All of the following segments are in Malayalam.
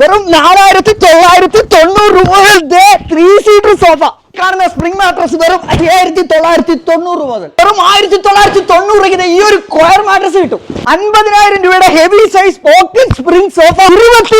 വെറും നാലായിരത്തി തൊള്ളായിരത്തി തൊണ്ണൂറ് രൂപ ത്രീ സീറ്റർ സോഫ കാരണം സ്പ്രിംഗ് മാട്രസ് വെറും അയ്യായിരത്തി തൊള്ളായിരത്തി തൊണ്ണൂറ് മുതൽ. വെറും ആയിരത്തി തൊള്ളായിരത്തി തൊണ്ണൂറ് ഈ ഒരു കോയർ മാട്രസ് കിട്ടും. അൻപതിനായിരം രൂപയുടെ heavy size pocket spring sofa ഇരുപത്തി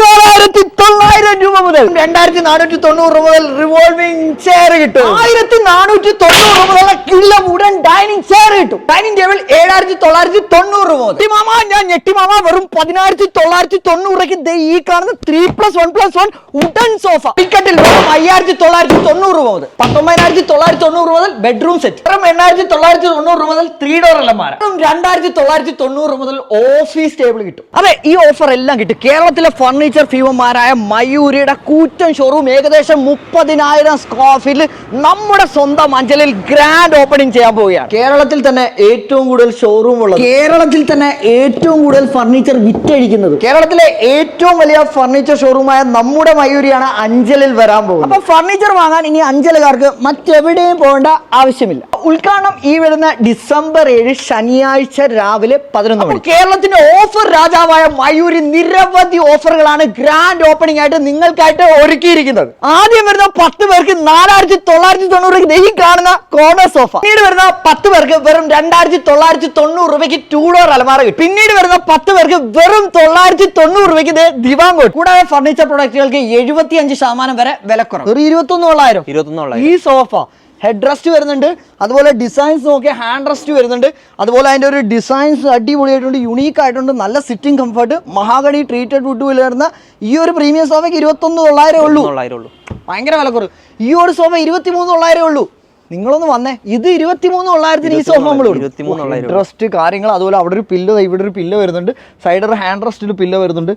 മുതൽ രണ്ടായിരത്തി നാനൂറ്റി തൊണ്ണൂറ് രൂപ മുതൽ റിവോൾവിംഗ് ചെയർ കിട്ടും. ആയിരത്തി നാനൂറ്റി തൊണ്ണൂറ് രൂപ മുതലുള്ള കിള്ള ഉടൻ ഡൈനിങ് ചെയർ കിട്ടും. ഡൈനിങ് ടേബിൾ ഏഴായിരത്തി തൊള്ളായിരത്തി തൊണ്ണൂറ് രൂപ മുതൽ. മാമ ഞാൻ ഞെട്ടിമാമ വെറും പതിനായിരത്തി തൊള്ളായിരത്തി തൊണ്ണൂറ് രൂപയ്ക്ക് ദേ ഈ കാണുന്ന three plus one plus one ഉടൻ സോഫ ടിക്കറ്റിൽ വെറും അയ്യായിരത്തി തൊള്ളായിരത്തി തൊണ്ണൂറ് രൂപ മുതൽ പത്തൊമ്പതിനായിരത്തി തൊള്ളായിരത്തി തൊണ്ണൂറ് രൂപ മുതൽ ബെഡ്റൂം സെറ്റ് വെറും എണ്ണായിരത്തി തൊള്ളായിരത്തി തൊണ്ണൂറ് രൂപ മുതൽ ത്രീ ഡോർ അലമാര രണ്ടായിരത്തി തൊള്ളായിരത്തി തൊണ്ണൂറ് മുതൽ ഓഫീസ് ടേബിൾ കിട്ടും. അതെ ഈ ഓഫർ എല്ലാം കിട്ടും. കേരളത്തിലെ ഫർണിച്ചർ ഫീവന്മാരായ മയൂരിയുടെ കൂറ്റൻ ഷോറൂം ഏകദേശം മുപ്പതിനായിരം സ്ക്വയർ ഫീറ്റിൽ നമ്മുടെ സ്വന്തം അഞ്ചലിൽ ഗ്രാൻഡ് ഓപ്പണിംഗ് ചെയ്യാൻ പോവുകയാണ്. കേരളത്തിൽ തന്നെ ഏറ്റവും കൂടുതൽ ഷോറൂം ഉള്ളത്. കേരളത്തിൽ തന്നെ ഏറ്റവും കൂടുതൽ ഫർണിച്ചർ വിറ്റഴിക്കുന്നത്. കേരളത്തിലെ ഏറ്റവും വലിയ ഫർണിച്ചർ ഷോറൂമായ നമ്മുടെ മയൂരിയാണ് അഞ്ചലിൽ വരാൻ പോകുന്നത്. അപ്പൊ ഫർണിച്ചർ വാങ്ങാൻ ഇനി അഞ്ചലുകാർക്ക് മറ്റെവിടെയും പോകേണ്ട ആവശ്യമില്ല. ഉദ്ഘാടനം ഈ വരുന്ന ഡിസംബർ ഏഴ് ശനിയാഴ്ച രാവിലെ പതിനൊന്ന് മണി കേരളത്തിന്റെ ഓഫർ രാജാവായ മയൂരി നിരവധി ഓഫറുകളാണ് ഗ്രാൻഡ് ഓപ്പണിംഗ് ആയിട്ട് നിങ്ങൾക്കായിട്ട് ഒരുക്കിയിരിക്കുന്നത്. ആദ്യം വരുന്ന പത്ത് പേർക്ക് നാലായിരത്തി തൊള്ളായിരത്തി തൊണ്ണൂറ് രൂപയ്ക്ക് ഈ കാണുന്ന കോർണർ സോഫ പിന്നീട് വരുന്ന പത്ത് പേർക്ക് വെറും രണ്ടായിരത്തി തൊള്ളായിരത്തി തൊണ്ണൂറ് രൂപയ്ക്ക് ടൂ ഡോർ അലമാര കിട്ടും. പിന്നീട് വരുന്ന പത്ത് പേർക്ക് വെറും തൊള്ളായിരത്തി തൊണ്ണൂറ് രൂപയ്ക്ക് ദിവാങ്കോട്ട്. കൂടാതെ ഫർണിച്ചർ പ്രൊഡക്റ്റുകൾക്ക് എഴുപത്തി അഞ്ച് ശതമാനം വരെ വിലക്കുറവ്. ഒരു ഇരുപത്തി ഒന്ന് തൊള്ളായിരം. ഇരുപത്തൊന്നോളായി ഈ സോഫ ഹെഡ് റെസ്റ്റ് വരുന്നുണ്ട്. അതുപോലെ ഡിസൈൻസ് നോക്കിയാൽ ഹാൻഡ് റെസ്റ്റ് വരുന്നുണ്ട്. അതുപോലെ അതിന്റെ ഒരു ഡിസൈൻസ് അടിപൊളിയായിട്ടുണ്ട് യുണീക്ക് ആയിട്ടുണ്ട് നല്ല sitting comfort mahogany treated wood വരുന്ന ഈ ഒരു പ്രീമിയം സോഫയ്ക്ക് ഇരുപത്തൊന്ന് തൊള്ളായിരം ഉള്ളൂ. തൊള്ളായിരം ഉള്ളൂ. ഭയങ്കര വിലക്കുറവ്. ഈ ഒരു സോഫ ഇരുപത്തി മൂന്ന് തൊള്ളായിരം ഉള്ളൂ. നിങ്ങളൊന്ന് വന്നേ. ഇത് ഇരുപത്തിമൂന്ന് തൊള്ളായിരത്തിന് ഈ സോഫ നമ്മൾ ഇൻട്രസ്റ്റ് കാര്യങ്ങൾ. അതുപോലെ അവിടെ ഒരു പില്ലോ ഇവിടെ ഒരു പില്ലോ വരുന്നുണ്ട്. സൈഡ് ഒരു ഹാൻഡ് റെസ്റ്റിൽ പില്ലോ വരുന്നുണ്ട്.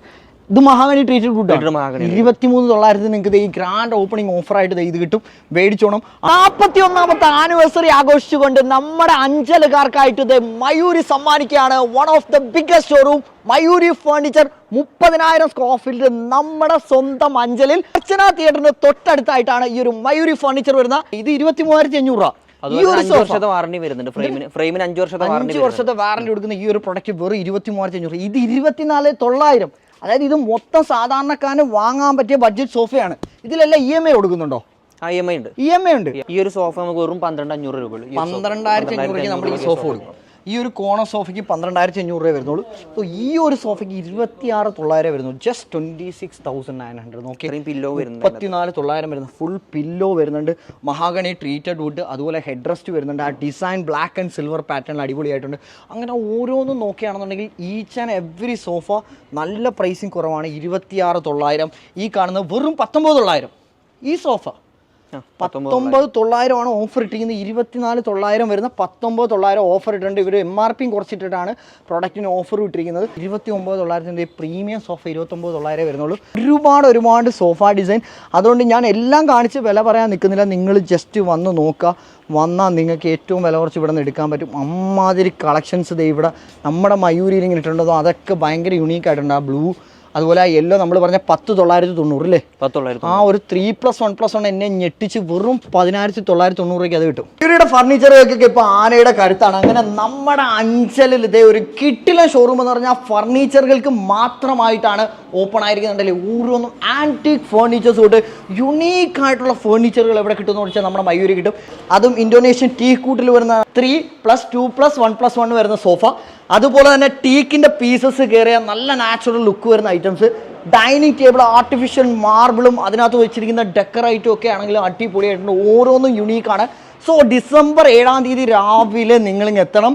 ഇത് മഹാഗണി ട്രീറ്റഡ് ഫുഡ് മഹാഗണി. ഇരുപത്തിമൂന്ന് തൊള്ളായിരത്തി നിങ്ങൾക്ക് ഈ ഗ്രാൻഡ് ഓപ്പണിംഗ് ഓഫറായിട്ട് ഇത് കിട്ടും. മേടിച്ചോണം. നാൽപ്പത്തി ഒന്നാമത്തെ ആനിവേഴ്സറി ആഘോഷിച്ചുകൊണ്ട് നമ്മുടെ അഞ്ചലുകാർക്കായിട്ട് ഇത് Mayuri സമ്മാനിക്കുകയാണ്. One of the biggest showroom Mayuri furniture മുപ്പതിനായിരം സ്ക്വയർ ഫീറ്റ് നമ്മുടെ സ്വന്തം അഞ്ചലിൽ അർച്ചന തിയേറ്ററിന് തൊട്ടടുത്തായിട്ടാണ് ഈ ഒരു മയൂരി ഫേർണിച്ചർ വരുന്നത്. ഇത് ഇരുപത്തി മൂവായിരത്തി അഞ്ഞൂറ് രൂപ അഞ്ച് വർഷത്തെ വാറണ്ടി കൊടുക്കുന്ന ഈ ഒരു പ്രൊഡക്റ്റ് വെറും ഇരുപത്തി മൂവായിരത്തി അഞ്ഞൂറ് ഇത് ഇരുപത്തിനാല് തൊള്ളായിരം. അതായത് ഇത് മൊത്തം സാധാരണക്കാരന് വാങ്ങാൻ പറ്റിയ ബഡ്ജറ്റ് സോഫയാണ്. ഇതിലെല്ലാം ഇ എം ഐ കൊടുക്കുന്നുണ്ടോ? ആ ഇ എം ഐ ഉണ്ട്. ഇ എം ഐ ഉണ്ട്. ഈ ഒരു സോഫ നമുക്ക് വെറും പന്ത്രണ്ട് അഞ്ഞൂറ് രൂപ. പന്ത്രണ്ടായിരത്തി അഞ്ഞൂറ് നമ്മൾ ഈ സോഫ കൊടുക്കും. ഈ ഒരു കോണർ സോഫയ്ക്ക് പന്ത്രണ്ടായിരത്തി അഞ്ഞൂറ് രൂപ വരുന്നുള്ളൂ. സോ ഈ ഒരു സോഫയ്ക്ക് ഇരുപത്തിയാറ് തൊള്ളായിരം വരുന്നു just twenty six thousand nine hundred നോക്കി പില്ലോ വരുന്നുണ്ട് മുപ്പത്തിനാല് തൊള്ളായിരം വരുന്നു. ഫുൾ പില്ലോ വരുന്നുണ്ട്. മഹാഗണി ട്രീറ്റഡ് വുഡ് അതുപോലെ ഹെഡ് റെസ്റ്റ് വരുന്നുണ്ട്. ആ ഡിസൈൻ ബ്ലാക്ക് ആൻഡ് സിൽവർ പാറ്റേണിൽ അടിപൊളിയായിട്ടുണ്ട്. അങ്ങനെ ഓരോന്നും നോക്കുകയാണെന്നുണ്ടെങ്കിൽ ഈച്ച് ആൻഡ് എവറി സോഫ നല്ല പ്രൈസിങ് കുറവാണ്. ഇരുപത്തിയാറ് തൊള്ളായിരം. ഈ കാണുന്നത് വെറും പത്തൊമ്പത് തൊള്ളായിരം. ഈ സോഫ പത്തൊമ്പത് തൊള്ളായിരം. ആണ് ഓഫർ ഇട്ടിരിക്കുന്നത്. ഇരുപത്തിനാല് തൊള്ളായിരം വരുന്ന പത്തൊമ്പത് തൊള്ളായിരം ഓഫർ ഇട്ടിട്ടുണ്ട്. ഇവർ എം ആർ പിയും കുറച്ചിട്ടിട്ടാണ് പ്രോഡക്റ്റിന് ഓഫർ ഇട്ടിരിക്കുന്നത്. ഇരുപത്തി ഒമ്പത് തൊള്ളായിരത്തിന്റെ പ്രീമിയം സോഫ ഇരുപത്തൊമ്പത് തൊള്ളായിരം വരുന്നുള്ളൂ. ഒരുപാട് ഒരുപാട് സോഫ ഡിസൈൻ അതുകൊണ്ട് ഞാൻ എല്ലാം കാണിച്ച് വില പറയാൻ നിൽക്കുന്നില്ല. നിങ്ങൾ ജസ്റ്റ് വന്ന് നോക്കുക. വന്നാൽ നിങ്ങൾക്ക് ഏറ്റവും വില കുറച്ച് ഇവിടെ നിന്ന് എടുക്കാൻ പറ്റും. അമ്മാതിരി കളക്ഷൻസ് ദേ ഇവിടെ നമ്മുടെ മയൂരിയിൽ ഇങ്ങനെ ഇട്ടിട്ടുണ്ടോ? അതൊക്കെ ഭയങ്കര യുണീക്ക് ആയിട്ടുണ്ട്. ആ ബ്ലൂ അതുപോലെ ആ യെല്ലോ നമ്മൾ പറഞ്ഞ പത്ത് തൊള്ളായിരത്തി തൊണ്ണൂറ് അല്ലേ പത്തൊള്ളായിരത്തി ആ ഒരു three plus one plus one എന്നെ ഞെട്ടിച്ച് വെറും പതിനായിരത്തി തൊള്ളായിരത്തി തൊണ്ണൂറ് അത് കിട്ടും. ഇവരുടെ ഫർണിച്ചറുകൾക്കൊക്കെ ഇപ്പോൾ ആനയുടെ കരുത്താണ്. അങ്ങനെ നമ്മുടെ അഞ്ചലിൽ ഇതേ ഒരു കിട്ടില ഷോറൂം എന്ന് പറഞ്ഞാൽ ഫർണിച്ചറുകൾക്ക് മാത്രമായിട്ടാണ് ഓപ്പൺ ആയിരിക്കുന്നുണ്ടല്ലേ? ഓരോന്നും ആന്റിക് ഫേർണിച്ചേഴ്സ് തൊട്ട് യുണീക്ക് ആയിട്ടുള്ള ഫേർണിച്ചറുകൾ എവിടെ കിട്ടുമെന്ന് വെച്ചാൽ നമ്മുടെ മയൂരി കിട്ടും. അതും ഇന്തോനേഷ്യൻ ടീ കൂട്ടിൽ വരുന്ന three plus two plus one plus one വരുന്ന സോഫ അതുപോലെ തന്നെ ടീക്കിന്റെ പീസസ് കയറിയ നല്ല നാച്ചുറൽ ലുക്ക് വരുന്ന ഐറ്റംസ് ഡൈനിങ് ടേബിൾ ആർട്ടിഫിഷ്യൽ മാർബിളും അതിനകത്ത് വെച്ചിരിക്കുന്ന ഡെക്കറേറ്റും ഒക്കെ ആണെങ്കിലും അടിപൊളിയായിട്ടുണ്ട്. ഓരോന്നും യുണീക്കാണ് സോ ഡിസംബർ ഏഴാം തീയതി രാവിലെ നിങ്ങളിങ്ങ് എത്തണം.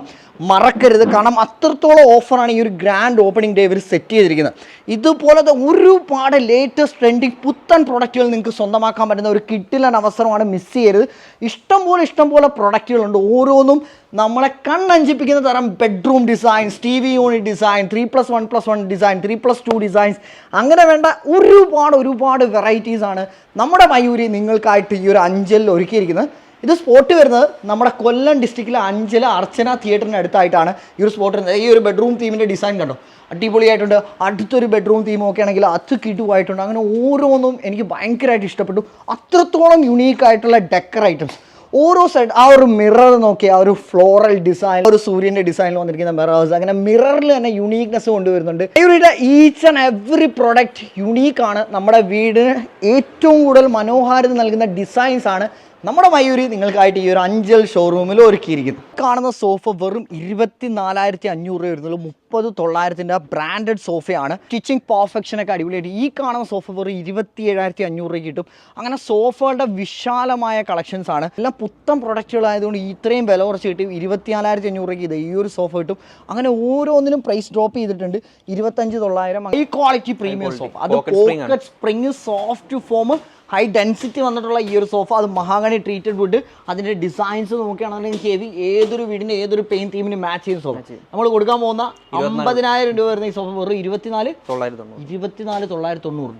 മറക്കരുത്. കാരണം അത്രത്തോളം ഓഫറാണ് ഈ ഒരു ഗ്രാൻഡ് ഓപ്പണിംഗ് ഡേ ഇവർ സെറ്റ് ചെയ്തിരിക്കുന്നത്. ഇതുപോലത്തെ ഒരുപാട് ലേറ്റസ്റ്റ് ട്രെൻഡിങ് പുത്തൻ പ്രൊഡക്റ്റുകൾ നിങ്ങൾക്ക് സ്വന്തമാക്കാൻ പറ്റുന്ന ഒരു കിട്ടിലൻ അവസരമാണ് മിസ് ചെയ്യരുത്. ഇഷ്ടംപോലെ ഇഷ്ടംപോലെ പ്രൊഡക്റ്റുകളുണ്ട് ഓരോന്നും നമ്മളെ കണ്ണഞ്ചിപ്പിക്കുന്ന തരം bedroom designs T V unit design three plus one plus one design three plus two designs അങ്ങനെ വേണ്ട ഒരുപാട് ഒരുപാട് വെറൈറ്റീസാണ് നമ്മുടെ മയൂരി നിങ്ങൾക്കായിട്ട് ഈ ഒരു അഞ്ചലിൽ ഒരുക്കിയിരിക്കുന്നത്. ഇത് സ്പോട്ട് വരുന്നത് നമ്മുടെ കൊല്ലം ഡിസ്ട്രിക്റ്റിലെ അഞ്ചല അർച്ചന തിയേറ്ററിന് അടുത്തായിട്ടാണ് ഈ ഒരു സ്പോട്ട് വരുന്നത്. ഈ ഒരു ബെഡ്റൂം തീമിന്റെ ഡിസൈൻ കണ്ടോ? അടിപൊളിയായിട്ടുണ്ട്. അടുത്തൊരു ബെഡ്റൂം തീം ഒക്കെ ആണെങ്കിൽ അത് കിട്ടുമായിട്ടുണ്ട് അങ്ങനെ ഓരോന്നും എനിക്ക് ഭയങ്കരമായിട്ട് ഇഷ്ടപ്പെട്ടു. അത്രത്തോളം യുണീക്ക് ആയിട്ടുള്ള ഡെക്കർ ഐറ്റംസ് ഓരോ സൈഡ് ആ ഒരു മിറർ നോക്കി ആ ഒരു ഫ്ലോറൽ ഡിസൈൻ ഒരു സൂര്യന്റെ ഡിസൈനിൽ വന്നിരിക്കുന്ന മിറേഴ്സ് അങ്ങനെ മിററിൽ തന്നെ യുണീക്നെസ് കൊണ്ടുവരുന്നുണ്ട്. ഇവരുടെ ഈച്ച് ആൻഡ് എവറി പ്രൊഡക്റ്റ് യുണീക്കാണ് നമ്മുടെ വീടിന് ഏറ്റവും കൂടുതൽ മനോഹാരിത നൽകുന്ന ഡിസൈൻസ് ആണ് നമ്മുടെ മയൂരി നിങ്ങൾക്കായിട്ട് ഈ ഒരു അഞ്ചൽ ഷോറൂമിൽ ഒരുക്കിയിരിക്കുന്നു. കാണുന്ന സോഫ വെറും ഇരുപത്തി നാലായിരത്തി അഞ്ഞൂറ് രൂപ വരുന്നുള്ളൂ. മുപ്പത് തൊള്ളായിരത്തിന്റെ ബ്രാൻഡഡ് സോഫയാണ് സ്റ്റിച്ചിങ് പെർഫെക്ഷനൊക്കെ അടിപൊളിയായിട്ട് ഈ കാണുന്ന സോഫ വെറും ഇരുപത്തി ഏഴായിരത്തി അഞ്ഞൂറ് രൂപ കിട്ടും. അങ്ങനെ സോഫകളുടെ വിശാലമായ കളക്ഷൻസ് ആണ് എല്ലാം പുത്തൻ പ്രൊഡക്റ്റുകളായതുകൊണ്ട് ഇത്രയും വില കുറച്ച് കിട്ടും. ഇരുപത്തിനാലായിരത്തി അഞ്ഞൂറ് രൂപയ്ക്ക് ഇത് ഈ ഒരു സോഫ കിട്ടും. അങ്ങനെ ഓരോന്നിനും പ്രൈസ് ഡ്രോപ്പ് ചെയ്തിട്ടുണ്ട്. ഇരുപത്തഞ്ച് തൊള്ളായിരം. ഈ ക്വാളിറ്റി പ്രീമിയം സോഫ അത്. Pocket spring soft foam high density വന്നിട്ടുള്ള ഈ ഒരു സോഫ അത് മഹാഗണി ട്രീറ്റഡ് വുഡ് അതിന്റെ ഡിസൈൻസ് നോക്കുകയാണെന്നുണ്ടെങ്കിൽ ഹെവി ഏതൊരു വീടിന്റെ ഏതൊരു പെയിൻ തീമിന് മാച്ച് ചെയ്യുന്ന സോഫ നമ്മൾ കൊടുക്കാൻ പോകുന്ന അമ്പതിനായിരം രൂപ വരുന്ന ഈ സോഫ വെറും ഇരുപത്തിനാല് തൊള്ളായിരത്തി തൊണ്ണൂറ്. ഇരുപത്തിനാല് തൊള്ളായിരത്തി തൊണ്ണൂറ്.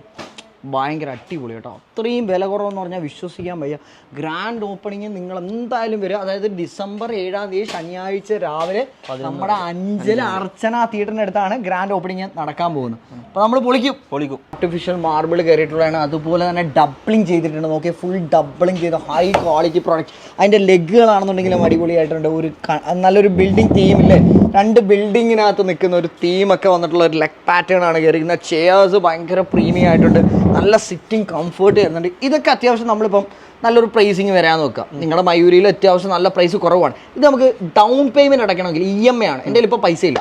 ഭയങ്കര അടിപൊളി കേട്ടോ. അത്രയും വില കുറവെന്ന് പറഞ്ഞാൽ വിശ്വസിക്കാൻ വയ്യ. ഗ്രാൻഡ് ഓപ്പണിങ് നിങ്ങൾ എന്തായാലും വരിക. അതായത് ഡിസംബർ ഏഴാം തീയതി ശനിയാഴ്ച രാവിലെ നമ്മുടെ അഞ്ചൽ അർച്ചന തിയേറ്ററിന്റെ അടുത്താണ് ഗ്രാൻഡ് ഓപ്പണിങ് നടക്കാൻ പോകുന്നത്. അപ്പോൾ നമ്മൾ പൊളിക്കും. പൊളിക്കും. ആർട്ടിഫിഷ്യൽ മാർബിൾ കയറിയിട്ടുള്ളതാണ്. അതുപോലെ തന്നെ ഡബ്ലിംഗ് ചെയ്തിട്ടുണ്ട്. നോക്കിയാൽ ഫുൾ ഡബ്ലിംഗ് ചെയ്ത ഹൈ ക്വാളിറ്റി പ്രോഡക്റ്റ് അതിന്റെ ലെഗുകളാണെന്നുണ്ടെങ്കിലും അടിപൊളിയായിട്ടുണ്ട്. ഒരു നല്ലൊരു ബിൽഡിംഗ് തീമില്ലേ രണ്ട് ബിൽഡിങ്ങിനകത്ത് നിൽക്കുന്ന ഒരു തീമൊക്കെ വന്നിട്ടുള്ള ഒരു ലെഗ് പാറ്റേൺ ആണ് കയറിയിരിക്കുന്നത്. ചെയേഴ്സ് ഭയങ്കര പ്രീമിയം ആയിട്ടുണ്ട്. നല്ല സിറ്റിംഗ് കംഫേർട്ട് വരുന്നുണ്ട് ഇതൊക്കെ അത്യാവശ്യം നമ്മളിപ്പം നല്ലൊരു പ്രൈസിങ് വരാൻ നോക്കുക. നിങ്ങളുടെ മയൂരിയിൽ അത്യാവശ്യം നല്ല പ്രൈസ് കുറവാണ്. ഇത് നമുക്ക് ഡൗൺ പേയ്മെന്റ് അടയ്ക്കണമെങ്കിൽ ഇ എം ഐ ആണ്. എന്റെ ഇപ്പോൾ പൈസ ഇല്ല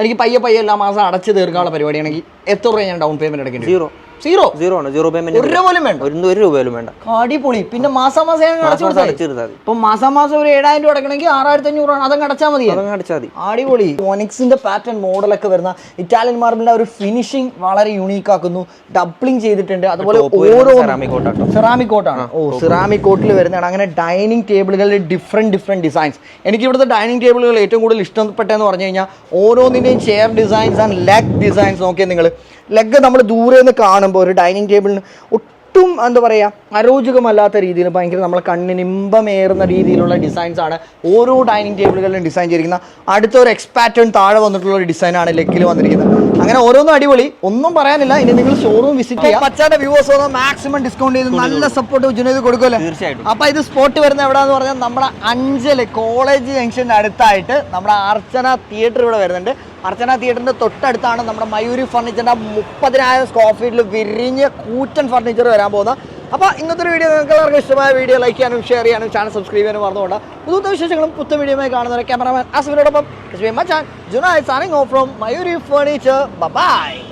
എനിക്ക് പയ്യെ പയ്യെ എല്ലാ മാസം അടച്ച് തീർക്കാനുള്ള പരിപാടിയാണെങ്കിൽ എത്ര രൂപ ഞാൻ ഡൗൺ പേയ്മെന്റ് അടയ്ക്കേണ്ടി സീറോ സീറോ സീറോ ആണ് സീറോ പേയ്മെന്റ് ഒരു രൂപ പോലും വേണ്ട. ഒരു ഒരു രൂപ പോലും വേണ്ട. അടിപൊളി. പിന്നെ മാസം അടച്ചു കൊടുത്താൽ. അടച്ചിരുത്താൽ മാസം മാസം ഒരു ഏഴായിരം രൂപ അടക്കണമെങ്കിൽ ആറായിരത്തി ആണ് അതങ്ങ് അടച്ചാൽ മതി അതങ്ങ് അടച്ചാൽ മതി. അടിപൊളി. ഫോണിക്സിന്റെ പാറ്റേൺ മോഡലൊക്കെ വരുന്ന ഇറ്റാലിയൻ മാർബിളിന്റെ ഒരു ഫിനിഷിംഗ് വളരെ യൂണീക്ക് ആക്കുന്നു. ഡബ്ലിംഗ് ചെയ്തിട്ടുണ്ട്. അതുപോലെ ഓരോ സെറാമിക് കോട്ട് ആണ്. സെറാമിക് കോട്ടാണ് ഓ സെറാമിക് കോട്ടിൽ വരുന്നതാണ്. അങ്ങനെ ഡൈനിങ് ടേബിളുകളിൽ ഡിഫറെന്റ് ഡിഫറെന്റ് ഡിസൈൻസ് എനിക്ക് ഇവിടുത്തെ ഡൈനിങ് ടേബിളുകൾ ഏറ്റവും കൂടുതൽ ഇഷ്ടപ്പെട്ടതെന്ന് പറഞ്ഞു കഴിഞ്ഞാൽ ഓരോന്നിന്റെയും chair designs and leg designs നോക്കിയാൽ നിങ്ങൾ ലെഗ് നമ്മൾ ദൂരെ നിന്ന് കാണുമ്പോൾ ഒരു ഡൈനിങ് ടേബിളിന് ഒട്ടും എന്താ പറയുക അരോചകമല്ലാത്ത രീതിയിൽ ഭയങ്കര നമ്മളെ കണ്ണിന് ഇമ്പമേറുന്ന രീതിയിലുള്ള ഡിസൈൻസ് ആണ് ഓരോ ഡൈനിങ് ടേബിളുകളിലും ഡിസൈൻ ചെയ്തിരിക്കുന്ന. അടുത്ത ഒരു എക്സ്പാറ്റേൺ താഴെ വന്നിട്ടുള്ള ഒരു ഡിസൈനാണ് ലെഗിൽ വന്നിരിക്കുന്നത്. അങ്ങനെ ഓരോന്നും അടിപൊളി. ഒന്നും പറയാനില്ല. ഇനി നിങ്ങൾ ഷോറൂം വിസിറ്റ് ചെയ്യാം. പച്ചാന്റെ വ്യൂവേഴ്സ് മാക്സിമം ഡിസ്കൗണ്ട് ചെയ്ത് നല്ല സപ്പോർട്ട് ജുനേത് കൊടുക്കുമല്ലേ തീർച്ചയായിട്ടും. അപ്പൊ ഇത് സ്പോട്ട് വരുന്ന എവിടെയെന്ന് പറഞ്ഞാൽ നമ്മുടെ അഞ്ചൽ കോളേജ് ജംഗ്ഷന്റെ അടുത്തായിട്ട് നമ്മുടെ അർച്ചന തിയേറ്റർ ഇവിടെ വരുന്നുണ്ട്. അർച്ചന തിയേറ്ററിന്റെ തൊട്ടടുത്താണ് നമ്മുടെ മയൂരി ഫർണിച്ചറിന്റെ മുപ്പതിനായിരം സ്ക്വയർ ഫീറ്റിൽ വിരിഞ്ഞ കൂറ്റൻ ഫർണിച്ചർ വരാൻ പോകുന്നത്. അപ്പോൾ ഇന്നത്തെ വീഡിയോ നിങ്ങൾക്ക് എല്ലാവർക്കും ഇഷ്ടമായ വീഡിയോ ലൈക്ക് ചെയ്യാനും ഷെയർ ചെയ്യാനും ചാനൽ സബ്സ്ക്രൈബ് ചെയ്യാനും മറന്നുകൊണ്ട് പുതുത്ത വിശേഷങ്ങളും പുത്ത വീഡിയോയുമായി കാണുന്നവരെ ക്യാമറമാൻ അസുവിനോടൊപ്പം ജുനായ് signing off from Mayuri furniture bye